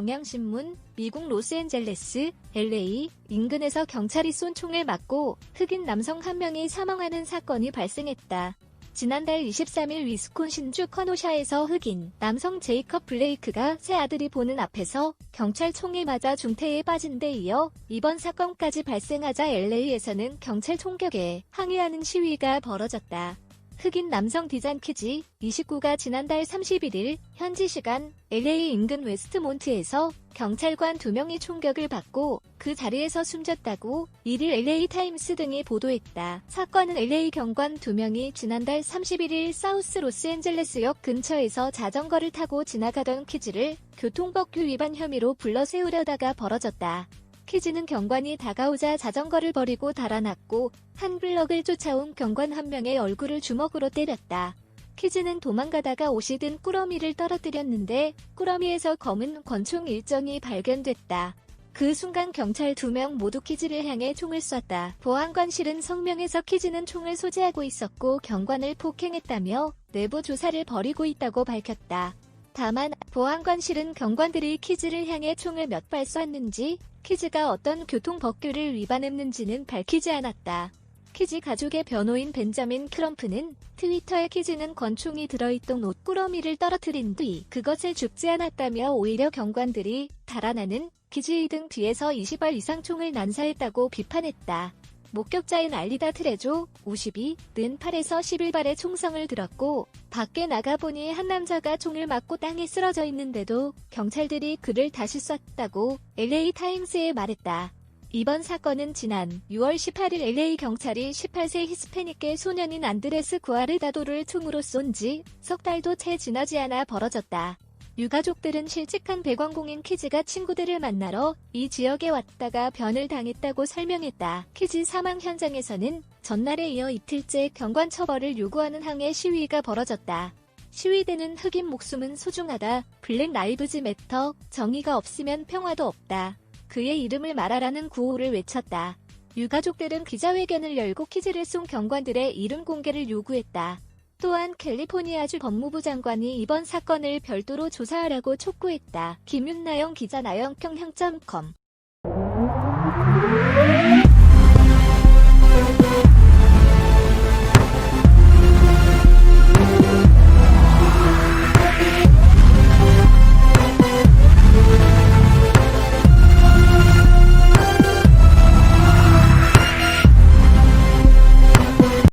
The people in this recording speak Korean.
경향신문, 미국 로스앤젤레스, LA 인근에서 경찰이 쏜 총을 맞고 흑인 남성 한 명이 사망하는 사건이 발생했다. 지난달 23일 위스콘신주 커노샤에서 흑인 남성 제이컵 블레이크가 새 아들이 보는 앞에서 경찰 총에 맞아 중태에 빠진 데 이어 이번 사건까지 발생하자 LA에서는 경찰 총격에 항의하는 시위가 벌어졌다. 흑인 남성 디잔 키지 29가 지난달 31일 현지 시간 LA 인근 웨스트몬트에서 경찰관 2명이 총격을 받고 그 자리에서 숨졌다고 1일 LA 타임스 등이 보도했다. 사건은 LA 경관 2명이 지난달 31일 사우스 로스앤젤레스역 근처에서 자전거를 타고 지나가던 키즈를 교통법규 위반 혐의로 불러 세우려다가 벌어졌다. 키즈는 경관이 다가오자 자전거를 버리고 달아났고 한 블럭을 쫓아온 경관 한 명의 얼굴을 주먹으로 때렸다. 키즈는 도망가다가 옷이 든 꾸러미를 떨어뜨렸는데 꾸러미에서 검은 권총 일정이 발견됐다. 그 순간 경찰 두 명 모두 키즈를 향해 총을 쐈다. 보안관실은 성명에서 키즈는 총을 소지하고 있었고 경관을 폭행했다며 내부 조사를 벌이고 있다고 밝혔다. 다만 보안관실은 경관들이 키즈를 향해 총을 몇 발 쐈는지 키즈가 어떤 교통법규를 위반했는지는 밝히지 않았다. 키즈 가족의 변호인 벤자민 크럼프는 트위터에 키즈는 권총이 들어있던 옷꾸러미를 떨어뜨린 뒤 그것을 죽지 않았다며 오히려 경관들이 달아나는 키즈의 등 뒤에서 20발 이상 총을 난사했다고 비판했다. 목격자인 알리다 트레조 52는 8에서 11발의 총성을 들었고 밖에 나가보니 한 남자가 총을 맞고 땅에 쓰러져 있는데도 경찰들이 그를 다시 쐈다고 LA 타임스에 말했다. 이번 사건은 지난 6월 18일 LA 경찰이 18세 히스패닉계 소년인 안드레스 구아르다도를 총으로 쏜 지 석 달도 채 지나지 않아 벌어졌다. 유가족들은 실직한 배관공인 키즈가 친구들을 만나러 이 지역에 왔다가 변을 당했다고 설명했다. 키즈 사망 현장에서는 전날에 이어 이틀째 경관 처벌을 요구하는 항해 시위가 벌어졌다. 시위대는 흑인 목숨은 소중하다. 블랙 라이브즈 매터. 정의가 없으면 평화도 없다. 그의 이름을 말하라는 구호를 외쳤다. 유가족들은 기자회견을 열고 키즈를 쏜 경관들의 이름 공개를 요구했다. 또한 캘리포니아주 법무부 장관이 이번 사건을 별도로 조사하라고 촉구했다. 김윤나영 기자 나영평 향.com